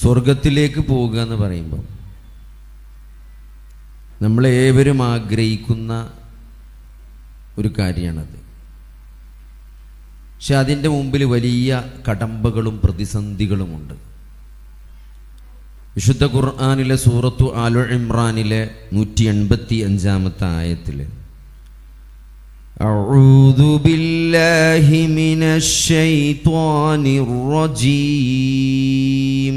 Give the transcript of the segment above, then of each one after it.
സ്വർഗത്തിലേക്ക് പോകുക എന്ന് പറയുമ്പോൾ നമ്മളേവരും ആഗ്രഹിക്കുന്ന ഒരു കാര്യമാണത് പക്ഷെ അതിൻ്റെ മുമ്പിൽ വലിയ കടമ്പകളും പ്രതിസന്ധികളുമുണ്ട് വിശുദ്ധ ഖുർആാനിലെ സൂറത്തു ആലു ഇമ്രാനിലെ നൂറ്റി എൺപത്തി അഞ്ചാമത്തെ ആയത്തിൽ أعوذ بالله من الشيطان الرجيم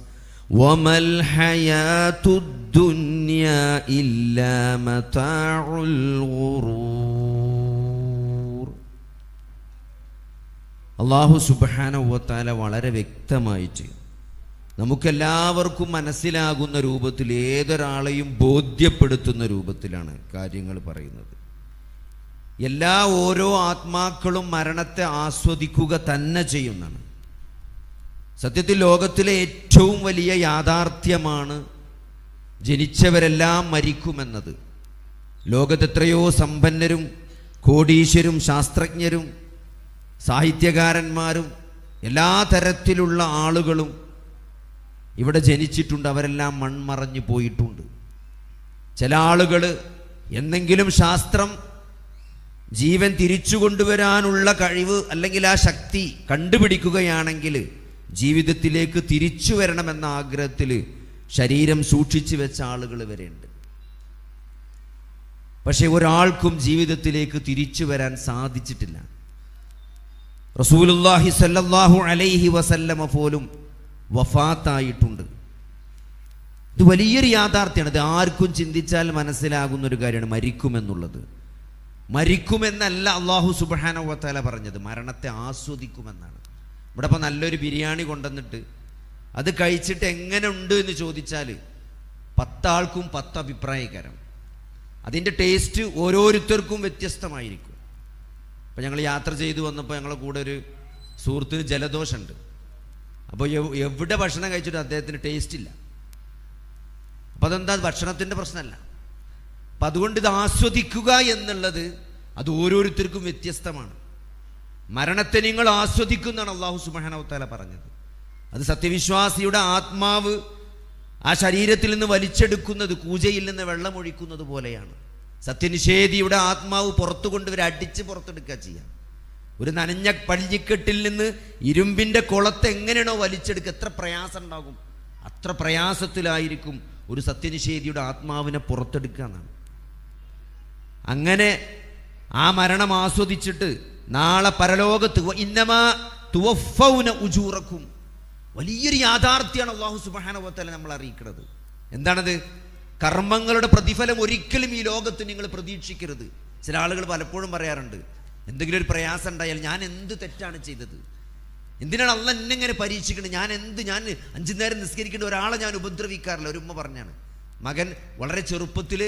وما الحياة الدنيا إلا متاع الغرور അള്ളാഹു സുബാനവത്താല വളരെ വ്യക്തമായിട്ട് നമുക്കെല്ലാവർക്കും മനസ്സിലാകുന്ന രൂപത്തിൽ ഏതൊരാളെയും ബോധ്യപ്പെടുത്തുന്ന രൂപത്തിലാണ് കാര്യങ്ങൾ പറയുന്നത് എല്ലാ ഓരോ ആത്മാക്കളും മരണത്തെ ആസ്വദിക്കുക തന്നെ ചെയ്യുന്നതാണ് സത്യത്തിൽ ലോകത്തിലെ ഏറ്റവും വലിയ യാഥാർത്ഥ്യമാണ് ജനിച്ചവരെല്ലാം മരിക്കുമെന്നത്. ലോകത്തെത്രയോ സമ്പന്നരും കോടീശ്വരും ശാസ്ത്രജ്ഞരും സാഹിത്യകാരന്മാരും എല്ലാ തരത്തിലുള്ള ആളുകളും ഇവിടെ ജനിച്ചിട്ടുണ്ട് അവരെല്ലാം മൺമറഞ്ഞു പോയിട്ടുണ്ട്. ചില ആളുകൾ എന്തെങ്കിലും ശാസ്ത്രം ജീവൻ തിരിച്ചു കൊണ്ടുവരാനുള്ള കഴിവ് അല്ലെങ്കിൽ ആ ശക്തി കണ്ടുപിടിക്കുകയാണെങ്കിൽ ജീവിതത്തിലേക്ക് തിരിച്ചു വരണമെന്ന ആഗ്രഹത്തിൽ ശരീരം സൂക്ഷിച്ചു വെച്ച ആളുകൾ വരെയുണ്ട്. പക്ഷെ ഒരാൾക്കും ജീവിതത്തിലേക്ക് തിരിച്ചു വരാൻ സാധിച്ചിട്ടില്ല. റസൂലുല്ലാഹി സല്ലല്ലാഹു അലൈഹി വസല്ലമ പോലും വഫാത്തായിട്ടുണ്ട്. ഇത് വലിയൊരു യാഥാർത്ഥ്യമാണ്. ഇത് ആർക്കും ചിന്തിച്ചാൽ മനസ്സിലാകുന്ന ഒരു കാര്യമാണ് മരിക്കുമെന്നുള്ളത്. മരിക്കുമെന്നല്ല അള്ളാഹു സുബാന വത്താല പറഞ്ഞത്. മരണത്തെ ആസ്വദിക്കുമെന്നാണ്. ഇവിടെ ഇപ്പം നല്ലൊരു ബിരിയാണി കൊണ്ടുവന്നിട്ട് അത് കഴിച്ചിട്ട് എങ്ങനെ ഉണ്ട് എന്ന് ചോദിച്ചാൽ പത്താൾക്കും പത്ത് അഭിപ്രായക്കാരം അതിന്റെ ടേസ്റ്റ് ഓരോരുത്തർക്കും വ്യത്യസ്തമായിരിക്കും. അപ്പോൾ ഞങ്ങൾ യാത്ര ചെയ്തു വന്നപ്പോൾ ഞങ്ങളുടെ കൂടെ ഒരു സുഹൃത്തിന് ജലദോഷമുണ്ട്. അപ്പോൾ എവിടെ ഭക്ഷണം കഴിച്ചിട്ട് അദ്ദേഹത്തിന് ടേസ്റ്റ് ഇല്ല. അപ്പം അതെന്താ? ഭക്ഷണത്തിന്റെ പ്രശ്നമല്ല. അപ്പം അതുകൊണ്ട് ഇത് ആസ്വദിക്കുക എന്നുള്ളത് അത് ഓരോരുത്തർക്കും വ്യത്യസ്തമാണ്. മരണത്തെ നിങ്ങൾ ആസ്വദിക്കുന്നതാണ് അള്ളാഹു സുബാനവത്താല പറഞ്ഞത്. അത് സത്യവിശ്വാസിയുടെ ആത്മാവ് ആ ശരീരത്തിൽ നിന്ന് വലിച്ചെടുക്കുന്നത് കൂജയിൽ നിന്ന് വെള്ളമൊഴിക്കുന്നത് പോലെയാണ്. സത്യനിഷേധിയുടെ ആത്മാവ് പുറത്തു കൊണ്ടുവരെ അടിച്ച് പുറത്തെടുക്കുക ചെയ്യാം. ഒരു നനഞ്ഞ പള്ളിക്കെട്ടിൽ നിന്ന് ഇരുമ്പിന്റെ കുളത്തെ എങ്ങനെയാണോ വലിച്ചെടുക്കുക എത്ര പ്രയാസം ഉണ്ടാകും അത്ര പ്രയാസത്തിലായിരിക്കും ഒരു സത്യനിഷേധിയുടെ ആത്മാവിനെ പുറത്തെടുക്കുക എന്നാണ്. അങ്ങനെ ആ മരണം ആസ്വദിച്ചിട്ട് നാളെ പരലോകത്ത് ഇന്നമാ തുവഫൗന ഉജൂറക്കും. വലിയൊരു യാഥാർത്ഥ്യമാണ് അള്ളാഹു സുബാനവത്തല നമ്മൾ അറിയിക്കുന്നത് എന്താണത്? കർമ്മങ്ങളുടെ പ്രതിഫലം ഒരിക്കലും ഈ ലോകത്ത് നിങ്ങൾ പ്രതീക്ഷിക്കരുത്. ചില ആളുകൾ പലപ്പോഴും പറയാറുണ്ട് എന്തെങ്കിലും ഒരു പ്രയാസം ഉണ്ടായാൽ ഞാൻ എന്ത് തെറ്റാണ് ചെയ്തത്? എന്തിനാണ് അല്ല എന്നെങ്ങനെ പരീക്ഷിക്കുന്നത് ഞാൻ എന്ത് ഞാൻ അഞ്ചു നേരം നിസ്കരിക്കേണ്ട ഒരാളെ ഞാൻ ഉപദ്രവിക്കാറില്ല ഒരു ഉമ്മ പറഞ്ഞാണ്. മകൻ വളരെ ചെറുപ്പത്തിൽ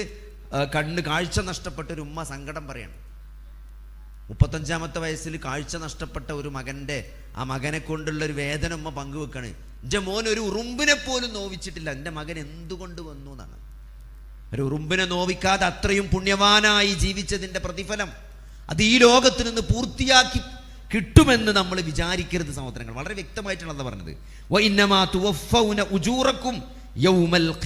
കണ്ണ് കാഴ്ച നഷ്ടപ്പെട്ട ഒരു ഉമ്മ സങ്കടം പറയാണ്. മുപ്പത്തഞ്ചാമത്തെ വയസ്സിൽ കാഴ്ച നഷ്ടപ്പെട്ട ഒരു മകന്റെ ആ മകനെ കൊണ്ടുള്ള ഒരു വേദന ഉമ്മ പങ്കുവെക്കാണ്. എന്റെ മോൻ ഒരു ഉറുമ്പിനെ പോലും നോവിച്ചിട്ടില്ല. എന്റെ മകൻ എന്തുകൊണ്ട് വന്നു എന്നാണ്. ഒരു ഉറുമ്പിനെ നോവിക്കാതെ അത്രയും പുണ്യവാനായി ജീവിച്ചതിന്റെ പ്രതിഫലം അത് ഈ ലോകത്ത് നിന്ന് പൂർത്തിയാക്കി കിട്ടുമെന്ന് നമ്മൾ വിചാരിക്കരുത് സഹോദരങ്ങൾ. വളരെ വ്യക്തമായിട്ടാണ് പറഞ്ഞത്.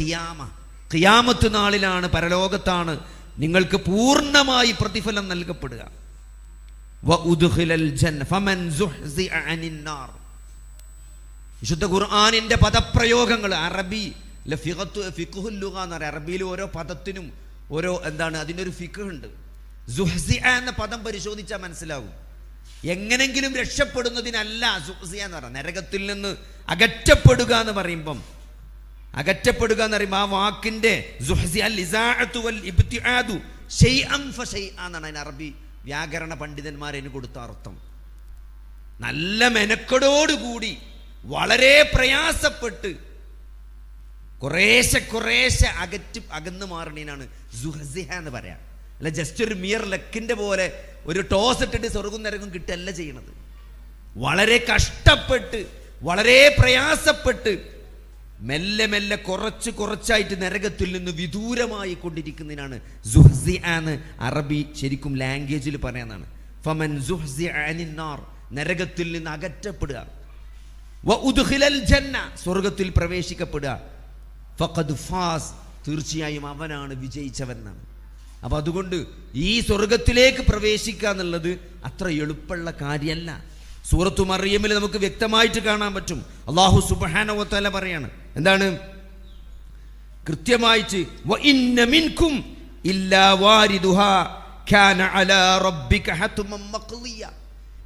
ഖിയാമ. ഖിയാമത്ത് നാളിലാണ് പരലോകത്താണ് നിങ്ങൾക്ക് പൂർണമായി പ്രതിഫലം നൽകപ്പെടുക. വിശുദ്ധ ഖുർആാനിന്റെ പദപ്രയോഗങ്ങൾ അറബി എന്ന് പറയും. അറബിയിൽ ഓരോ പദത്തിനും ഓരോ എന്താണ് അതിനൊരു ഫിഖ് ഉണ്ട്. എന്ന പദം പരിശോധിച്ചാൽ മനസ്സിലാകും എങ്ങനെങ്കിലും രക്ഷപ്പെടുന്നതിനല്ല സുഹ്സിയ എന്ന് പറയുന്നത് നരകത്തിൽ നിന്ന് അകറ്റപ്പെടുക എന്ന് പറയുമ്പം അകറ്റപ്പെടുക എന്ന് പറയുമ്പോൾ ആ വാക്കിന്റെ എന്നാണ് അതിന് അറബി വ്യാകരണ പണ്ഡിതന്മാരതിന് കൊടുത്ത അർത്ഥം. നല്ല മെനക്കെടോടുകൂടി വളരെ പ്രയാസപ്പെട്ട് കുറേശ്ശെ കുറേശ്ശെ അകറ്റി അകന്ന് മാറണീനാണ് സുഹസിഹ എന്ന് പറയാം. അല്ല ജസ്റ്റ് ഒരു മിയർ ലക്കിന്റെ പോലെ ഒരു ടോസ് ഇട്ടിട്ട് സ്വർഗം നരകം കിട്ടല്ല ചെയ്യണത്. വളരെ കഷ്ടപ്പെട്ട് വളരെ പ്രയാസപ്പെട്ട് മെല്ലെ മെല്ലെ കുറച്ച് കുറച്ചായിട്ട് നരകത്തിൽ നിന്ന് വിദൂരമായി കൊണ്ടിരിക്കുന്നതിനാണ് ജുഹ്സി ആന്ന് അറബി ശരിക്കും ലാംഗ്വേജിൽ പറയാനാണ് ഫമൻ ജുഹ്സി ആനിന്നാർ നരകത്തിൽ നിന്ന് അകറ്റപ്പെടുക. ജന്ന. സ്വർഗത്തിൽ പ്രവേശിക്കപ്പെടുക. ഫഖദ് ഫാസ്. തീർച്ചയായും അവനാണ് വിജയിച്ചവൻ എന്നാണ് അപ്പൊ അതുകൊണ്ട് ഈ സ്വർഗത്തിലേക്ക് പ്രവേശിക്കുക എന്നുള്ളത് അത്ര എളുപ്പമുള്ള കാര്യമല്ല. സൂറത്തു മറിയമ്മിൽ നമുക്ക് വ്യക്തമായിട്ട് കാണാൻ പറ്റും. അള്ളാഹു സുബാനവത്തല പറയാണ്. എന്താണ്? കൃത്യമായിട്ട്.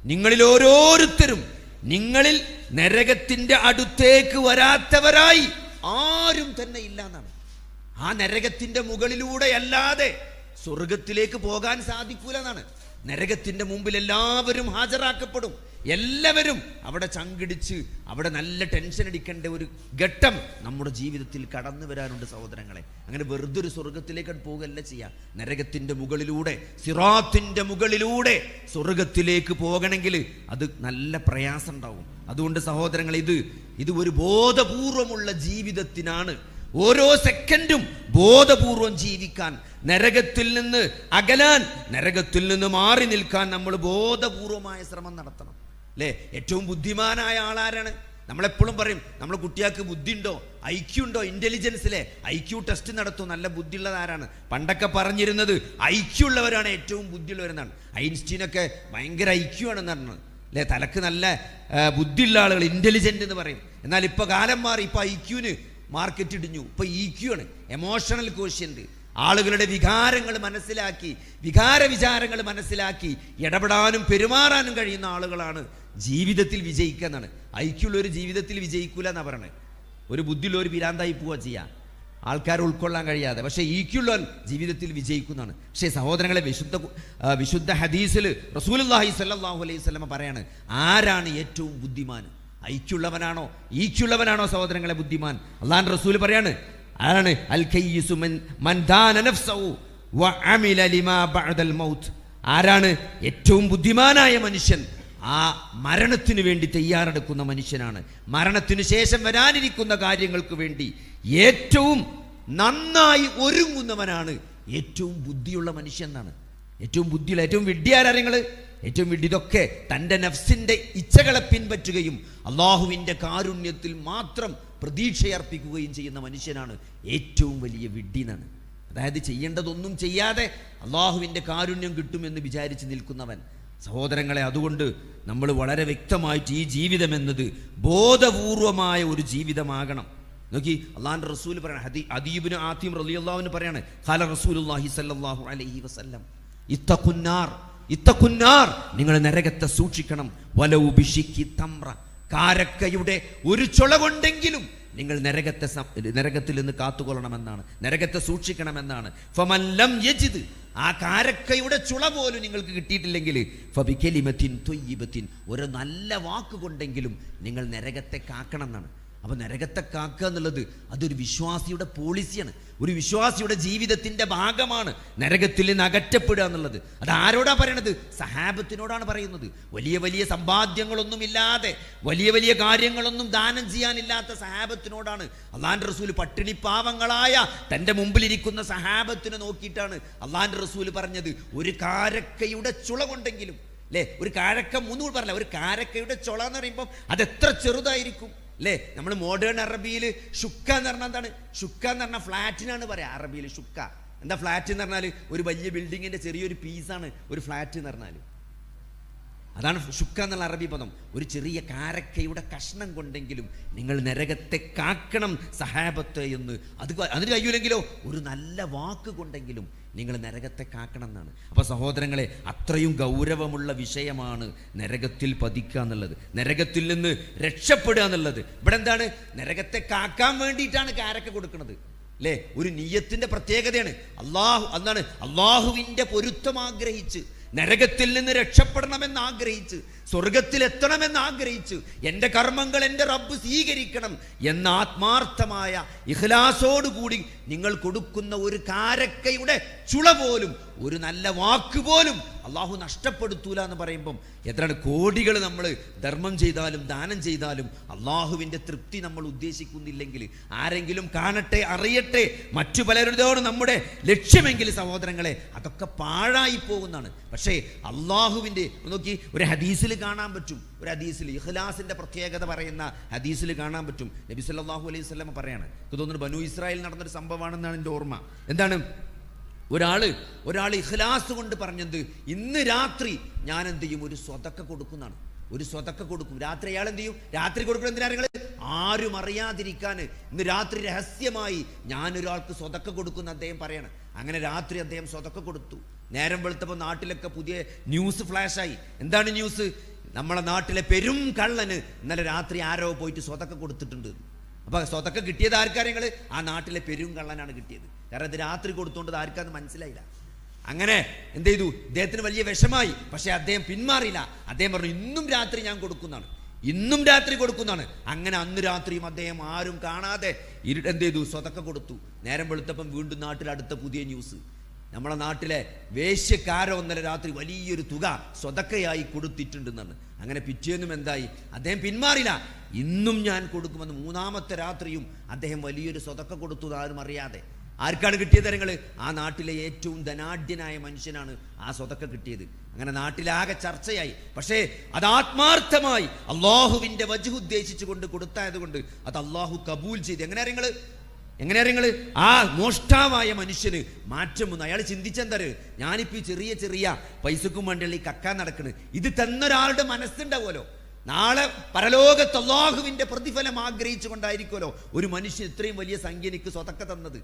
നിങ്ങളിൽ ഓരോരുത്തരും നിങ്ങളിൽ നരകത്തിന്റെ അടുത്തേക്ക് വരാത്തവരായി ആരും തന്നെ ഇല്ല എന്നാണ്. ആ നരകത്തിന്റെ മുകളിലൂടെ അല്ലാതെ സ്വർഗത്തിലേക്ക് പോകാൻ സാധിക്കൂല എന്നാണ്. നരകത്തിന്റെ മുമ്പിൽ എല്ലാവരും ഹാജരാക്കപ്പെടും. എല്ലാവരും അവിടെ ചങ്കിടിച്ച് അവിടെ നല്ല ടെൻഷൻ അടിക്കേണ്ട ഒരു ഘട്ടം നമ്മുടെ ജീവിതത്തിൽ കടന്നു വരാനുണ്ട് സഹോദരങ്ങളെ. അങ്ങനെ വെറുതെ ഒരു സ്വർഗത്തിലേക്ക് പോകല്ല ചെയ്യാം. നരകത്തിന്റെ മുകളിലൂടെ സിറാത്തിന്റെ മുകളിലൂടെ സ്വർഗത്തിലേക്ക് പോകണമെങ്കിൽ അത് നല്ല പ്രയാസം ഉണ്ടാവും അതുകൊണ്ട് സഹോദരങ്ങൾ ഇത് ഇത് ഒരു ബോധപൂർവമുള്ള ജീവിതത്തിനാണ്. ഓരോ സെക്കൻഡും ബോധപൂർവം ജീവിക്കാൻ നരകത്തിൽ നിന്ന് അകലാൻ നരകത്തിൽ നിന്ന് മാറി നിൽക്കാൻ നമ്മൾ ബോധപൂർവമായ ശ്രമം നടത്തണം. അല്ലേ ഏറ്റവും ബുദ്ധിമാനായ ആളാരാണ്? നമ്മളെപ്പോഴും പറയും നമ്മൾ കുട്ടികൾക്ക് ബുദ്ധി ഉണ്ടോ ഐ ക്യു ഉണ്ടോ? ഇന്റലിജൻസിലെ ഐ ക്യു ടെസ്റ്റ് നടത്തും. നല്ല ബുദ്ധിയുള്ളത് ആരാണ്? പണ്ടൊക്കെ പറഞ്ഞിരുന്നത് ഐ ക്യു ഉള്ളവരാണ് ഏറ്റവും ബുദ്ധിയുള്ളവരെന്നാണ്. ഐൻസ്റ്റീനൊക്കെ ഭയങ്കര ഐ ക്യു ആണെന്ന് പറഞ്ഞത്. അല്ലേ തലക്ക് നല്ല ബുദ്ധിയുള്ള ആളുകൾ ഇന്റലിജന്റ് എന്ന് പറയും. എന്നാൽ ഇപ്പോൾ കാലം മാറി ഇപ്പോൾ ഐ ക്യുവിന് മാർക്കറ്റ് ഇടിഞ്ഞു. ഇപ്പോൾ ഇ ക്യു ആണ്. എമോഷണൽ കോഷ്യന്റ് ആളുകളുടെ വികാരങ്ങൾ മനസ്സിലാക്കി വികാര വിചാരങ്ങൾ മനസ്സിലാക്കി ഇടപെടാനും പെരുമാറാനും കഴിയുന്ന ആളുകളാണ് ജീവിതത്തിൽ വിജയിക്കുക എന്നാണ് ഐക്യുള്ള ഒരു ജീവിതത്തിൽ വിജയിക്കൂല എന്നാ പറയുന്നത് ഒരു ബുദ്ധിയുള്ള ഒരു വിരാന്തായി പോവുക ചെയ്യാം. ആൾക്കാർ ഉൾക്കൊള്ളാൻ കഴിയാതെ. പക്ഷേ ഈക്കുള്ളവൻ ജീവിതത്തിൽ വിജയിക്കുന്നതാണ് പക്ഷേ സഹോദരങ്ങളെ വിശുദ്ധ വിശുദ്ധ ഹദീസിൽ റസൂലുള്ളാഹി സല്ലാഹു അലൈഹി സ്വലമ പറയാണ് ആരാണ് ഏറ്റവും ബുദ്ധിമാൻ? ഐക്യുള്ളവനാണോ ഈക്കുള്ളവനാണോ സഹോദരങ്ങളെ ബുദ്ധിമാൻ? അള്ളാൻ റസൂൽ പറയാണ് ആരാണ് അൽ ആരാണ് ഏറ്റവും ബുദ്ധിമാനായ മനുഷ്യൻ? ആ മരണത്തിന് വേണ്ടി തയ്യാറെടുക്കുന്ന മനുഷ്യനാണ്. മരണത്തിന് ശേഷം വരാനിരിക്കുന്ന കാര്യങ്ങൾക്ക് വേണ്ടി ഏറ്റവും നന്നായി ഒരുങ്ങുന്നവനാണ് ഏറ്റവും ബുദ്ധിയുള്ള മനുഷ്യൻ എന്നാണ് ഏറ്റവും ബുദ്ധിയുള്ള ഏറ്റവും വിഡ്ഢിയാരങ്ങൾ ഏറ്റവും വിഡ്ഢി ഇതൊക്കെ തന്റെ നഫ്സിന്റെ ഇച്ഛകളെ പിൻപറ്റുകയും അള്ളാഹുവിന്റെ കാരുണ്യത്തിൽ മാത്രം പ്രതീക്ഷയർപ്പിക്കുകയും ചെയ്യുന്ന മനുഷ്യനാണ് ഏറ്റവും വലിയ വിഡ്ഢി എന്നാണ്. അതായത് ചെയ്യേണ്ടതൊന്നും ചെയ്യാതെ അള്ളാഹുവിന്റെ കാരുണ്യം കിട്ടുമെന്ന് വിചാരിച്ച് നിൽക്കുന്നവൻ സഹോദരങ്ങളെ അതുകൊണ്ട് നമ്മൾ വളരെ വ്യക്തമായിട്ട് ഈ ജീവിതം എന്നത് ബോധപൂർവമായ ഒരു ജീവിതമാകണം. നോക്കി അള്ളാഹാന്റെ റസൂൽ പറയണം ഹദീ അദീബിന് ആദ്യം റളിയല്ലാഹുവിന് പറയാണ് ഖാല റസൂലുള്ളാഹി സല്ലാഹു അലൈഹി വസല്ലം ഇത്തഖുന്നാർ ഇത്തഖുന്നാർ നിങ്ങൾ നരകത്തെ സൂക്ഷിക്കണം. വലവു ബിഷിക്കി തമ്ര കാരക്കയുടെ ഒരു ചുള കൊണ്ടെങ്കിലും നിങ്ങൾ നരകത്തെ നരകത്തിൽ നിന്ന് കാത്തുകൊള്ളണമെന്നാണ്. നരകത്തെ സൂക്ഷിക്കണമെന്നാണ്. ഫമല്ലം യജിത് ആ കാരക്കയുടെ ചുള പോലും നിങ്ങൾക്ക് കിട്ടിയിട്ടില്ലെങ്കിൽ ഫബിക്കലിമത്തിൻ തൊയ്യിബത്തിൻ. ഒരു നല്ല വാക്ക് കൊണ്ടെങ്കിലും നിങ്ങൾ നരകത്തെ കാക്കണം എന്നാണ് അപ്പൊ നരകത്തെ കാക്കുക എന്നുള്ളത് അതൊരു വിശ്വാസിയുടെ പോളിസിയാണ് ഒരു വിശ്വാസിയുടെ ജീവിതത്തിന്റെ ഭാഗമാണ് നരകത്തിൽ നിന്ന് അകറ്റപ്പെടുക എന്നുള്ളത്. അത് ആരോടാ പറയണത്? സഹാബത്തിനോടാണ് പറയുന്നത്. വലിയ വലിയ സമ്പാദ്യങ്ങളൊന്നുമില്ലാതെ വലിയ വലിയ കാര്യങ്ങളൊന്നും ദാനം ചെയ്യാനില്ലാത്ത സഹാബത്തിനോടാണ്. അള്ളാന്റെ റസൂൽ പട്ടിണി പാവങ്ങളായ തന്റെ മുമ്പിലിരിക്കുന്ന സഹാബത്തിനെ നോക്കിയിട്ടാണ് അള്ളാന്റെ റസൂൽ പറഞ്ഞത്. ഒരു കാരക്കയുടെ ചുളകൊണ്ടെങ്കിലും അല്ലേ ഒരു കാരക്ക മൂന്ന് പറഞ്ഞില്ല? ഒരു കാരക്കയുടെ ചുള എന്ന് പറയുമ്പോൾ അത് എത്ര ചെറുതായിരിക്കും? അല്ലേ നമ്മൾ മോഡേൺ അറബിയിൽ ഷുക്ക എന്ന് പറഞ്ഞാൽ എന്താണ്? ഷുക്ക എന്ന് പറഞ്ഞാൽ ഫ്ലാറ്റിനാണ് പറയാ അറബിയിൽ ഷുക്ക എന്താ ഫ്ലാറ്റ് എന്ന് പറഞ്ഞാൽ ഒരു വലിയ ബിൽഡിങ്ങിന്റെ ചെറിയൊരു പീസാണ് ഒരു ഫ്ലാറ്റ് എന്ന് പറഞ്ഞാൽ അതാണ് ഷുക്ക എന്നുള്ള അറബി പദം. ഒരു ചെറിയ കാരക്കയുടെ കഷ്ണം കൊണ്ടെങ്കിലും നിങ്ങൾ നരകത്തെ കാക്കണം സഹാബത്ത് എന്ന്. അത് അതിന് കഴിയൂലെങ്കിലോ? ഒരു നല്ല വാക്ക് കൊണ്ടെങ്കിലും നിങ്ങൾ നരകത്തെ കാക്കണം എന്നാണ്. അപ്പോൾ സഹോദരങ്ങളെ അത്രയും ഗൗരവമുള്ള വിഷയമാണ് നരകത്തിൽ പതിക്കുക എന്നുള്ളത്. നരകത്തിൽ നിന്ന് രക്ഷപ്പെടുക എന്നുള്ളത്. ഇവിടെ എന്താണ്? നരകത്തെ കാക്കാൻ വേണ്ടിയിട്ടാണ് കാരക്ക കൊടുക്കുന്നത്. അല്ലേ ഒരു നീയത്തിന്റെ പ്രത്യേകതയാണ്. അള്ളാഹു എന്താണ് അള്ളാഹുവിന്റെ പൊരുത്തം ആഗ്രഹിച്ച് നരകത്തിൽ നിന്ന് രക്ഷപ്പെടണമെന്ന് ആഗ്രഹിച്ച് സ്വർഗത്തിലെത്തണമെന്ന് ആഗ്രഹിച്ച് എന്റെ കർമ്മങ്ങൾ എന്റെ റബ്ബ് സ്വീകരിക്കണം എന്ന ആത്മാർത്ഥമായ ഇഹ്ലാസോടുകൂടി നിങ്ങൾ കൊടുക്കുന്ന ഒരു കാരക്കയുടെ ചുള പോലും ഒരു നല്ല വാക്ക് പോലും അള്ളാഹു നഷ്ടപ്പെടുത്തൂല എന്ന് പറയുമ്പം എത്രയാണ് കോടികൾ നമ്മൾ ധർമ്മം ചെയ്താലും ദാനം ചെയ്താലും അള്ളാഹുവിന്റെ തൃപ്തി നമ്മൾ ഉദ്ദേശിക്കുന്നില്ലെങ്കിൽ ആരെങ്കിലും കാണട്ടെ അറിയട്ടെ മറ്റു പലരുടേതോട് നമ്മുടെ ലക്ഷ്യമെങ്കിൽ സഹോദരങ്ങളെ അതൊക്കെ പാഴായി പോകുന്നതാണ്. പക്ഷേ അള്ളാഹുവിന്റെ നോക്കി ഒരു ഹദീസിൽ കാണാൻ പറ്റും. ഒരു ഹദീസിൽ ഇഖ്ലാസിന്റെ പ്രത്യേകത പറയുന്ന ഹദീസിൽ കാണാൻ പറ്റും. നബി സല്ലല്ലാഹു അലൈഹി വസല്ലം പറയാണ് എനിക്ക് തോന്നുന്നു ബനു ഇസ്രായേൽ നടന്നൊരു സംഭവമാണെന്നാണ് എന്റെ ഓർമ്മ. എന്താണ്? ഒരാൾ ഒരാൾ ഇഖ്ലാസ് കൊണ്ട് പറഞ്ഞത് ഇന്ന് രാത്രി ഞാൻ എന്ത് ചെയ്യും? ഒരു സ്വതക്ക കൊടുക്കുന്നതാണ് ഒരു സ്വതക്ക കൊടുക്കും. രാത്രി അയാൾ എന്ത് ചെയ്യും? രാത്രി കൊടുക്കണം എന്തിനാ നിങ്ങൾ? ആരും അറിയാതിരിക്കാൻ. ഇന്ന് രാത്രി രഹസ്യമായി ഞാനൊരാൾക്ക് സ്വതക്ക കൊടുക്കുന്ന അദ്ദേഹം പറയാണ്. അങ്ങനെ രാത്രി അദ്ദേഹം സ്വതക്ക കൊടുത്തു. നേരം വെളുത്തപ്പോൾ നാട്ടിലൊക്കെ പുതിയ ന്യൂസ് ഫ്ലാഷായി. എന്താണ് ന്യൂസ്? നമ്മളെ നാട്ടിലെ പെരും കള്ളന് ഇന്നലെ രാത്രി ആരോ പോയിട്ട് സ്വതക്ക കൊടുത്തിട്ടുണ്ട്. അപ്പൊ സ്വത്തൊക്കെ കിട്ടിയത് ആർക്കാര്യങ്ങൾ ആ നാട്ടിലെ പെരും കള്ളനാണ് കിട്ടിയത്. കാരണം ഇത് രാത്രി കൊടുത്തോണ്ട് ആർക്കാന്ന് മനസ്സിലായില്ല. അങ്ങനെ എന്ത് ചെയ്തു? ഇദ്ദേഹത്തിന് വലിയ വിഷമായി. പക്ഷേ അദ്ദേഹം പിന്മാറിയില്ല. അദ്ദേഹം പറഞ്ഞു ഇന്നും രാത്രി ഞാൻ കൊടുക്കുന്നതാണ്. ഇന്നും രാത്രി കൊടുക്കുന്നതാണ്. അങ്ങനെ അന്ന് രാത്രിയും അദ്ദേഹം ആരും കാണാതെ ഇരു എന്ത് ചെയ്തു? സ്വതൊക്കെ കൊടുത്തു. നേരം വെളുത്തപ്പം വീണ്ടും നാട്ടിൽ അടുത്ത പുതിയ ന്യൂസ്. നമ്മളെ നാട്ടിലെ വേശ്യക്കാരോ ഒന്നര രാത്രി വലിയൊരു തുക സ്വതക്കയായി കൊടുത്തിട്ടുണ്ടെന്നാണ്. അങ്ങനെ പിറ്റേന്നും എന്തായി? അദ്ദേഹം പിന്മാറില്ല. ഇന്നും ഞാൻ കൊടുക്കുമെന്ന് മൂന്നാമത്തെ രാത്രിയും അദ്ദേഹം വലിയൊരു സ്വതക്ക കൊടുത്തു ആരും അറിയാതെ. ആർക്കാണ് കിട്ടിയത് നിങ്ങൾ ആ നാട്ടിലെ ഏറ്റവും ധനാഢ്യനായ മനുഷ്യനാണ് ആ സ്വതക്ക കിട്ടിയത്. അങ്ങനെ നാട്ടിലാകെ ചർച്ചയായി. പക്ഷേ അത് ആത്മാർത്ഥമായി അള്ളാഹുവിന്റെ വജു ഉദ്ദേശിച്ചു കൊണ്ട് കൊടുത്തായത് കൊണ്ട് അത് അള്ളാഹു കബൂൽ ചെയ്ത്. എങ്ങനെ നിങ്ങൾ എങ്ങനെയാ നിങ്ങൾ ആ മോഷ്ടാവായ മനുഷ്യന് മാറ്റം വന്നു. അയാൾ ചിന്തിച്ചെന്തര് ഞാനിപ്പോ ഈ ചെറിയ ചെറിയ പൈസക്കും വേണ്ടിയുള്ള ഈ കക്കാൻ നടക്കണ്. ഇത് തന്നൊരാളുടെ മനസ്സുണ്ടാവുമല്ലോ. നാളെ പരലോകത്ത് അള്ളാഹുവിന്റെ പ്രതിഫലം ആഗ്രഹിച്ചു കൊണ്ടായിരിക്കുമല്ലോ ഒരു മനുഷ്യൻ ഇത്രയും വലിയ സംഖ്യ എനിക്ക് സ്വതക്ക തന്നത്.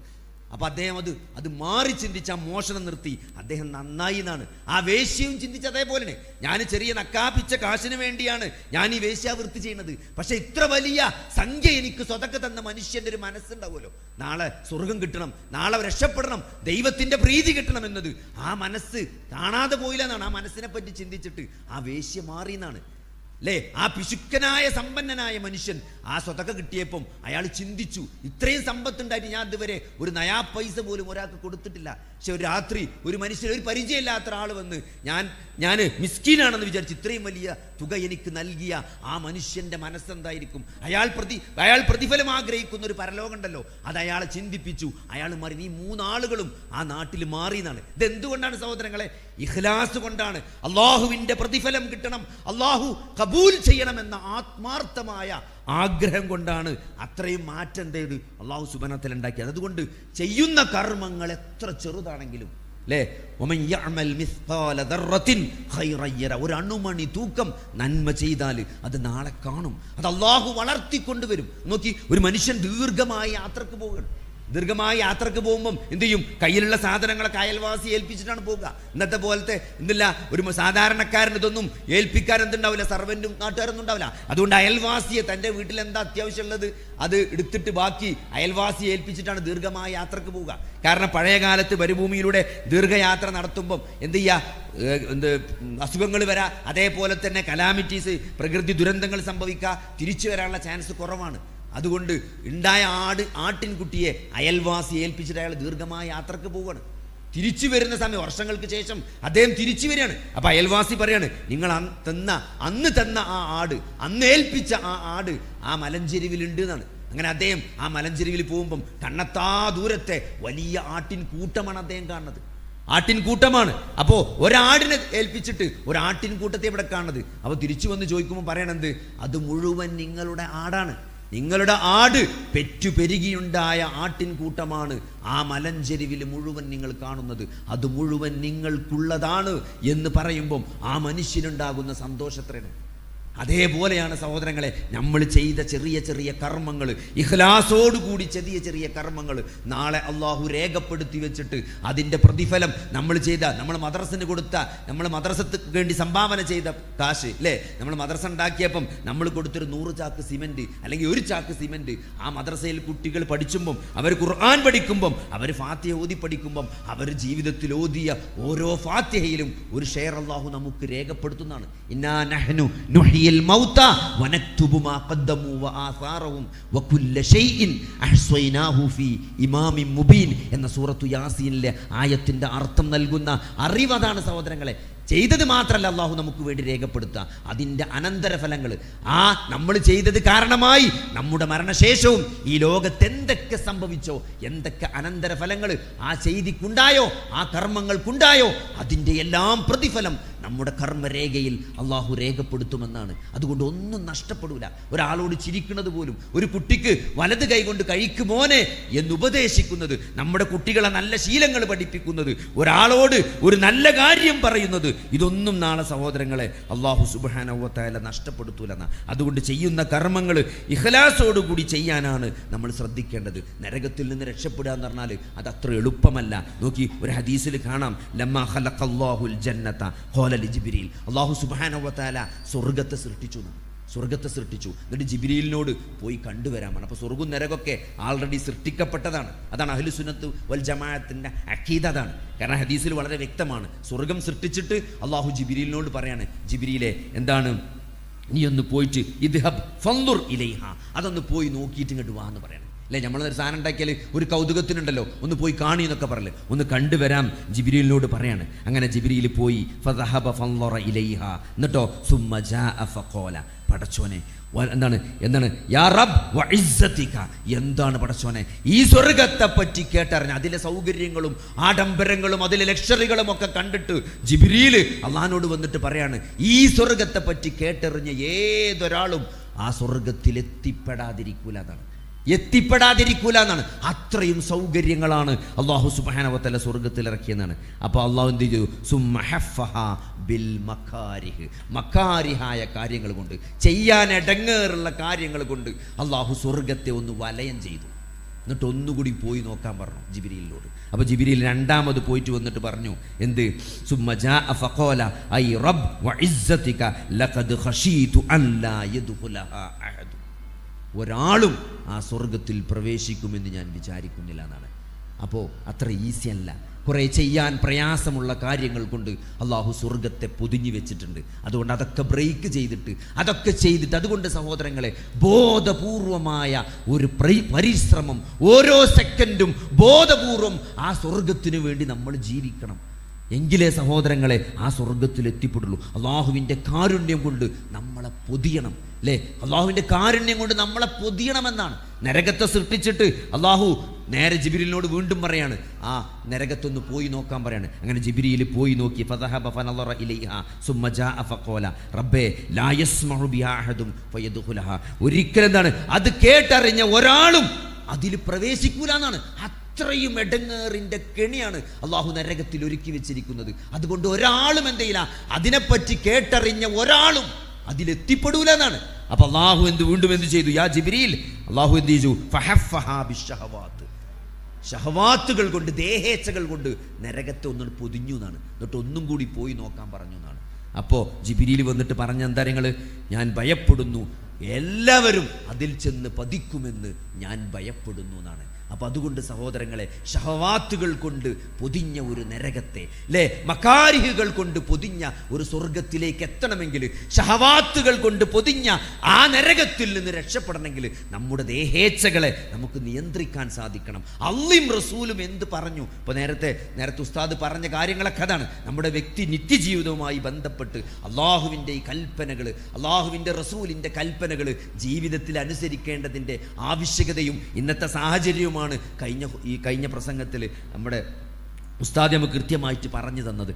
അപ്പൊ അദ്ദേഹം അത് അത് മാറി ചിന്തിച്ച് മോഷണം നിർത്തി. അദ്ദേഹം നന്നായി എന്നാണ്. ആ വേശ്യയും ചിന്തിച്ച് അതേപോലെ ഞാൻ ചെറിയ നക്കാപ്പിച്ച കാശിന് വേണ്ടിയാണ് ഞാൻ ഈ വേശ്യാവൃത്തി ചെയ്യുന്നത്. പക്ഷെ ഇത്ര വലിയ സംഖ്യ എനിക്ക് സ്വതക്ക തന്ന മനുഷ്യന്റെ ഒരു മനസ്സുണ്ടാവുമല്ലോ. നാളെ സ്വർഗം കിട്ടണം നാളെ രക്ഷപ്പെടണം ദൈവത്തിന്റെ പ്രീതി കിട്ടണം എന്നത് ആ മനസ്സ് കാണാതെ പോയില്ല എന്നാണ് ആ മനസ്സിനെ പറ്റി ചിന്തിച്ചിട്ട് ആ വേശ്യ മാറി എന്നാണ്. അല്ലേ ആ പിശുക്കനായ സമ്പന്നനായ മനുഷ്യൻ ആ സ്വതൊക്കെ കിട്ടിയപ്പം അയാൾ ചിന്തിച്ചു ഇത്രയും സമ്പത്തുണ്ടായിട്ട് ഞാൻ ഇതുവരെ ഒരു നയാ പൈസ പോലും ഒരാൾക്ക് കൊടുത്തിട്ടില്ല. പക്ഷെ ഒരു രാത്രി ഒരു മനുഷ്യൻ ഒരു പരിചയമില്ലാത്ത ഒരാൾ വന്ന് ഞാൻ ഞാൻ മിസ്കീനാണെന്ന് വിചാരിച്ചു ഇത്രയും വലിയ തുക എനിക്ക് നൽകിയ ആ മനുഷ്യന്റെ മനസ്സെന്തായിരിക്കും? അയാൾ പ്രതി അയാൾ പ്രതിഫലം ആഗ്രഹിക്കുന്ന ഒരു പരലോകമുണ്ടല്ലോ അത് അയാളെ ചിന്തിപ്പിച്ചു. അയാൾ മാറി ഈ മൂന്നാളുകളും ആ നാട്ടിൽ മാറി എന്നാണ്. ഇതെന്തുകൊണ്ടാണ് സഹോദരങ്ങളെ? ഇഖ്ലാസ് കൊണ്ടാണ്. അള്ളാഹുവിന്റെ പ്രതിഫലം കിട്ടണം. അള്ളാഹു കബൂൽ ചെയ്യണമെന്ന ആത്മാർത്ഥമായ ആഗ്രഹം കൊണ്ടാണ് അത്രയും മാറ്റം തേടി അള്ളാഹു സുബനത്തിൽ ഉണ്ടാക്കിയത്. അതുകൊണ്ട് ചെയ്യുന്ന കർമ്മങ്ങൾ എത്ര ചെറുതാണെങ്കിലും അല്ലേ. ഒരു തൂക്കം നന്മ ചെയ്താൽ അത് നാളെ കാണും. അത് അള്ളാഹു വളർത്തിക്കൊണ്ടുവരും. നോക്കി ഒരു മനുഷ്യൻ ദീർഘമായ യാത്രയ്ക്ക് പോവുകയാണ്. ദീർഘമായ യാത്രയ്ക്ക് പോകുമ്പം എന്ത് ചെയ്യും? കയ്യിലുള്ള സാധനങ്ങളൊക്കെ അയൽവാസി ഏൽപ്പിച്ചിട്ടാണ് പോവുക. ഇന്നത്തെ പോലത്തെ എന്തില്ല ഒരു സാധാരണക്കാരൻ ഇതൊന്നും ഏൽപ്പിക്കാൻ എന്തുണ്ടാവില്ല സർവന്റും നാട്ടുകാരൊന്നും ഉണ്ടാവില്ല അതുകൊണ്ട് അയൽവാസിയെ തന്റെ വീട്ടിൽ എന്താ അത്യാവശ്യമുള്ളത് അത് എടുത്തിട്ട് ബാക്കി അയൽവാസി ഏൽപ്പിച്ചിട്ടാണ് ദീർഘമായ യാത്രയ്ക്ക് പോവുക. കാരണം പഴയ കാലത്ത് മരുഭൂമിയിലൂടെ ദീർഘയാത്ര നടത്തുമ്പം എന്ത് ചെയ്യുക എന്ത് അസുഖങ്ങൾ വരാ അതേപോലെ തന്നെ കലാമിറ്റീസ് പ്രകൃതി ദുരന്തങ്ങൾ സംഭവിക്കുക തിരിച്ചു വരാനുള്ള ചാൻസ് കുറവാണ്. അതുകൊണ്ട് ഉണ്ടായ ആട് ആട്ടിൻകുട്ടിയെ അയൽവാസി ഏൽപ്പിച്ചിട്ട് അയാൾ ദീർഘമായ യാത്രയ്ക്ക് പോവുകയാണ് തിരിച്ചു വരുന്ന സമയം വർഷങ്ങൾക്ക് ശേഷം അദ്ദേഹം തിരിച്ചു വരികയാണ്. അപ്പൊ അയൽവാസി പറയാണ് നിങ്ങൾ തന്ന അന്ന് തന്ന ആ ആട് അന്ന് ഏൽപ്പിച്ച ആ ആട് ആ മലഞ്ചെരുവിലുണ്ട് എന്നാണ് അങ്ങനെ അദ്ദേഹം ആ മലഞ്ചെരുവിൽ പോകുമ്പം കണ്ണത്താ ദൂരത്തെ വലിയ ആട്ടിൻ കൂട്ടമാണ് അദ്ദേഹം കാണുന്നത്. ആട്ടിൻ കൂട്ടമാണ് അപ്പോ ഒരാടിനെ ഏൽപ്പിച്ചിട്ട് ഒരാട്ടിൻ കൂട്ടത്തെ ഇവിടെ കാണുന്നത്. അപ്പോൾ തിരിച്ചു വന്ന് ചോദിക്കുമ്പോൾ പറയണത് അത് മുഴുവൻ നിങ്ങളുടെ ആടാണ്. നിങ്ങളുടെ ആട് പെറ്റു പെരുകിയുണ്ടായ ആട്ടിൻ കൂട്ടമാണ് ആ മലഞ്ചെരിവിൽ മുഴുവൻ നിങ്ങൾ കാണുന്നത്. അത് മുഴുവൻ നിങ്ങൾക്കുള്ളതാണ് എന്ന് പറയുമ്പം ആ മനുഷ്യനുണ്ടാകുന്ന സന്തോഷത്രയാണ് അതേപോലെയാണ് സഹോദരങ്ങളെ നമ്മൾ ചെയ്ത ചെറിയ ചെറിയ കർമ്മങ്ങൾ ഇഖ്ലാസോടുകൂടി ചെറിയ ചെറിയ കർമ്മങ്ങൾ നാളെ അള്ളാഹു രേഖപ്പെടുത്തി വെച്ചിട്ട് അതിന്റെ പ്രതിഫലം നമ്മൾ ചെയ്ത നമ്മൾ മദ്രസിന് കൊടുത്ത നമ്മൾ മദ്രസത്ത് വേണ്ടി സംഭാവന ചെയ്ത കാശ് അല്ലേ നമ്മൾ മദ്രസ ഉണ്ടാക്കിയപ്പം നമ്മൾ കൊടുത്തൊരു നൂറ് ചാക്ക് സിമെന്റ് അല്ലെങ്കിൽ ഒരു ചാക്ക് സിമെന്റ് ആ മദ്രസയിൽ കുട്ടികൾ പഠിച്ചുമ്പം അവർ ഖുർആൻ പഠിക്കുമ്പം അവർ ഫാത്തിഹ ഓതി പഠിക്കുമ്പം അവർ ജീവിതത്തിൽ ഓതിയ ഓരോ ഫാത്തിഹയിലും ഒരു ഷെയർ അള്ളാഹു നമുക്ക് രേഖപ്പെടുത്തുന്നതാണ്. ഇന്നാ നഹ്നു നുഹ്യിൽ മൗത വനക്തുബു മാ ഖദ്ദമു വആസാറഹും വകുല്ല ഷൈഇൻ അഹ്സൈനാഹു ഫീ ഇമാമിൻ മുബീൻ എന്ന സൂറത്തു യാസീനിലെ ആയത്തിന്റെ അർത്ഥം നൽകുന്ന അറിവാണ് സഹോദരങ്ങളെ. ചെയ്തത് മാത്രമല്ല അള്ളാഹു നമുക്ക് വേണ്ടി രേഖപ്പെടുത്തുക. അതിന്റെ അനന്തരഫലങ്ങൾ ആ നമ്മൾ ചെയ്തത് കാരണമായി. നമ്മുടെ മരണശേഷവും ഈ ലോകത്ത് എന്തൊക്കെ സംഭവിച്ചോ എന്തൊക്കെ അനന്തരഫലങ്ങൾ ആ ചെയ്തിക്കുണ്ടായോ ആ കർമ്മങ്ങൾക്കുണ്ടായോ അതിന്റെ എല്ലാം പ്രതിഫലം നമ്മുടെ കർമ്മരേഖയിൽ അള്ളാഹു രേഖപ്പെടുത്തുമെന്നാണ്. അതുകൊണ്ട് ഒന്നും നഷ്ടപ്പെടൂല. ഒരാളോട് ചിരിക്കുന്നത് പോലും ഒരു കുട്ടിക്ക് വലത് കൈകൊണ്ട് കഴിക്കുമോനെ എന്ന് ഉപദേശിക്കുന്നത് നമ്മുടെ കുട്ടികളെ നല്ല ശീലങ്ങൾ പഠിപ്പിക്കുന്നത് ഒരാളോട് ഒരു നല്ല കാര്യം പറയുന്നത് ഇതൊന്നും നാളെ സഹോദരങ്ങളെ അള്ളാഹു സുബാനവത്തായാല നഷ്ടപ്പെടുത്തൂലെന്ന. അതുകൊണ്ട് ചെയ്യുന്ന കർമ്മങ്ങൾ ഇഖലാസോടുകൂടി ചെയ്യാനാണ് നമ്മൾ ശ്രദ്ധിക്കേണ്ടത്. നരകത്തിൽ നിന്ന് രക്ഷപ്പെടുക എന്ന് പറഞ്ഞാൽ അത് അത്ര എളുപ്പമല്ല. നോക്കി ഒരു ഹദീസിൽ കാണാം. ലമ്മ ഖലഖല്ലാഹുൽ ജന്നത. ഖാല ലിജിബ്രീൽ അള്ളാഹു സുബാനവത്താല സ്വർഗത്തെ സൃഷ്ടിച്ചു. സ്വർഗത്തെ സൃഷ്ടിച്ചു. എന്നിട്ട് ജിബിരിയിലിനോട് പോയി കണ്ടുവരാമാണ് അപ്പോൾ സ്വർഗവും നിരകൊക്കെ ആൾറെഡി സൃഷ്ടിക്കപ്പെട്ടതാണ്. അതാണ് അഹ്ലു സുനത്ത് വൽ ജമാഅത്തിന്റെ അഖീദ അതാണ്. കാരണം ഹദീസിൽ വളരെ വ്യക്തമാണ്. സ്വർഗം സൃഷ്ടിച്ചിട്ട് അള്ളാഹു ജിബിരിയിലിനോട് പറയാണ് ജിബിരിയിലെ എന്താണ്? നീ ഒന്ന് പോയിട്ട് ഇദ്ഹബ് ഫന്ദുർ ഇലൈഹ. അതൊന്ന് പോയി നോക്കിയിട്ട് ഇങ്ങോട്ട് വാ എന്ന് പറയണം. അല്ലേ നമ്മളൊരു സാധനം ഉണ്ടാക്കിയാൽ ഒരു കൗതുകത്തിനുണ്ടല്ലോ. ഒന്ന് പോയി കാണി എന്നൊക്കെ പറയൽ ഒന്ന് കണ്ടുവരാം ജിബിരിയിലിനോട് പറയാണ്. അങ്ങനെ ജിബിരിയിൽ പോയി ഇലൈഹ. എന്നിട്ടോ സുമ്മ ജാഅ ഫഖോല. പടച്ചോനെ എന്താണ് എന്താണ്? യാ റബ് എന്താണ് പടച്ചോനെ? ഈ സ്വർഗത്തെ പറ്റി കേട്ടറിഞ്ഞ അതിലെ സൗകര്യങ്ങളും ആഡംബരങ്ങളും അതിലെ ലക്ഷറികളും ഒക്കെ കണ്ടിട്ട് ജിബിരിയിൽ അള്ളഹാനോട് വന്നിട്ട് പറയാണ് ഈ സ്വർഗത്തെ പറ്റി കേട്ടറിഞ്ഞ ഏതൊരാളും ആ സ്വർഗത്തിലെത്തിപ്പെടാതിരിക്കൂല അതാണ് എത്തിപ്പെടാതിരിക്കൂല എന്നാണ് അത്രയും സൗകര്യങ്ങളാണ് അള്ളാഹു സുബാനവത്തല സ്വർഗത്തിൽ ഇറക്കിയെന്നാണ്. അപ്പോൾ അള്ളാഹു എന്ത് ചെയ്തു? ബിൽ മക്കാരിഹ് മക്കാരിഹായ കാര്യങ്ങൾ കൊണ്ട് ചെയ്യാൻ ഇടങ്ങേറുള്ള കാര്യങ്ങൾ കൊണ്ട് അള്ളാഹു സ്വർഗത്തെ ഒന്ന് വലയം ചെയ്തു. എന്നിട്ട് ഒന്നുകൂടി പോയി നോക്കാൻ പറഞ്ഞു ജിബിരിയിലോട് അപ്പോൾ ജിബിരിയിൽ രണ്ടാമത് പോയിട്ട് വന്നിട്ട് പറഞ്ഞു എന്ത്? സുമ്മ ഒരാളും ആ സ്വർഗത്തിൽ പ്രവേശിക്കുമെന്ന് ഞാൻ വിചാരിക്കുന്നില്ല എന്നാണ്. അപ്പോൾ അത്ര ഈസി അല്ല. കുറേ ചെയ്യാൻ പ്രയാസമുള്ള കാര്യങ്ങൾ കൊണ്ട് അള്ളാഹു സ്വർഗത്തെ പൊതിഞ്ഞു വെച്ചിട്ടുണ്ട്. അതുകൊണ്ട് അതൊക്കെ ബ്രേക്ക് ചെയ്തിട്ട് അതൊക്കെ ചെയ്തിട്ട് അതുകൊണ്ട് സഹോദരങ്ങളെ ബോധപൂർവമായ ഒരു പരിശ്രമം ഓരോ സെക്കൻഡും ബോധപൂർവം ആ സ്വർഗത്തിനു വേണ്ടി നമ്മൾ ജീവിക്കണം. എങ്കിലേ സഹോദരങ്ങളെ ആ സ്വർഗത്തിൽ എത്തിപ്പെടുള്ളൂ അള്ളാഹുവിന്റെ കാരുണ്യം കൊണ്ട് നമ്മളെ പൊതിയണം അല്ലേ? അള്ളാഹുവിന്റെ കാരുണ്യം കൊണ്ട് നമ്മളെ പൊതിയണമെന്നാണ്. നരകത്തെ സൃഷ്ടിച്ചിട്ട് അള്ളാഹു നേരെ ജിബിരിലിനോട് വീണ്ടും പറയാണ് ആ നരകത്തൊന്ന് പോയി നോക്കാൻ പറയാണ്. അങ്ങനെ ജിബിരിയിൽ പോയി നോക്കി റബ്ബേ ലാ യസ്മഉ ബിഹാ അഹദും ഫയദ്ഖുലഹ. ഒരിക്കലും എന്താണ്? അത് കേട്ടറിഞ്ഞ ഒരാളും അതിൽ പ്രവേശിക്കൂല എന്നാണ്. അത്രയും എടങ്ങേറിന്റെ കെണിയാണ് അള്ളാഹു നരകത്തിൽ ഒരുക്കി വെച്ചിരിക്കുന്നത്. അതുകൊണ്ട് ഒരാളും എന്തെയില്ല അതിനെപ്പറ്റി കേട്ടറിഞ്ഞ ഒരാളും അതിലെത്തിപ്പെടൂല എന്നാണ് അപ്പൊ അള്ളാഹു എന്ത് വീണ്ടും എന്ത് ചെയ്തു? യാ ജിബിരിയിൽ അള്ളാഹു എന്ത് ചെയ്തു. ഷഹവാത്തുകൾ കൊണ്ട് ദേഹേച്ഛകൾ കൊണ്ട് നരകത്തെ ഒന്ന് പൊതിഞ്ഞു എന്നാണ്. എന്നിട്ട് ഒന്നും കൂടി പോയി നോക്കാൻ പറഞ്ഞു എന്നാണ്. അപ്പോൾ ജിബിരിയിൽ വന്നിട്ട് പറഞ്ഞ എന്താ നിങ്ങൾ ഞാൻ ഭയപ്പെടുന്നു. എല്ലാവരും അതിൽ ചെന്ന് പതിക്കുമെന്ന് ഞാൻ ഭയപ്പെടുന്നു എന്നാണ്. അപ്പൊ അതുകൊണ്ട് സഹോദരങ്ങളെ ഷഹവാത്തുകൾ കൊണ്ട് പൊതിഞ്ഞ ഒരു നരകത്തെ അല്ലേ മക്കാരിഹുകൾ കൊണ്ട് പൊതിഞ്ഞ ഒരു സ്വർഗത്തിലേക്ക് എത്തണമെങ്കിൽ ഷഹവാത്തുകൾ കൊണ്ട് പൊതിഞ്ഞ ആ നരകത്തിൽ നിന്ന് രക്ഷപ്പെടണമെങ്കിൽ നമ്മുടെ ദേഹേച്ഛകളെ നമുക്ക് നിയന്ത്രിക്കാൻ സാധിക്കണം. അള്ളിയും റസൂലും എന്ത് പറഞ്ഞു? ഇപ്പൊ നേരത്തെ നേരത്തെ ഉസ്താദ് പറഞ്ഞ കാര്യങ്ങളൊക്കെ അതാണ്. നമ്മുടെ വ്യക്തി നിത്യജീവിതവുമായി ബന്ധപ്പെട്ട് അള്ളാഹുവിന്റെ ഈ കൽപ്പനകൾ അള്ളാഹുവിന്റെ റസൂലിന്റെ കൽപ്പനകൾ ജീവിതത്തിൽ അനുസരിക്കേണ്ടതിന്റെ ആവശ്യകതയും ഇന്നത്തെ സാഹചര്യവുമാണ് കഴിഞ്ഞ ഈ കഴിഞ്ഞ പ്രസംഗത്തിൽ നമ്മുടെ ഉസ്താദ് നമുക്ക് കൃത്യമായിട്ട് പറഞ്ഞു തന്നത്.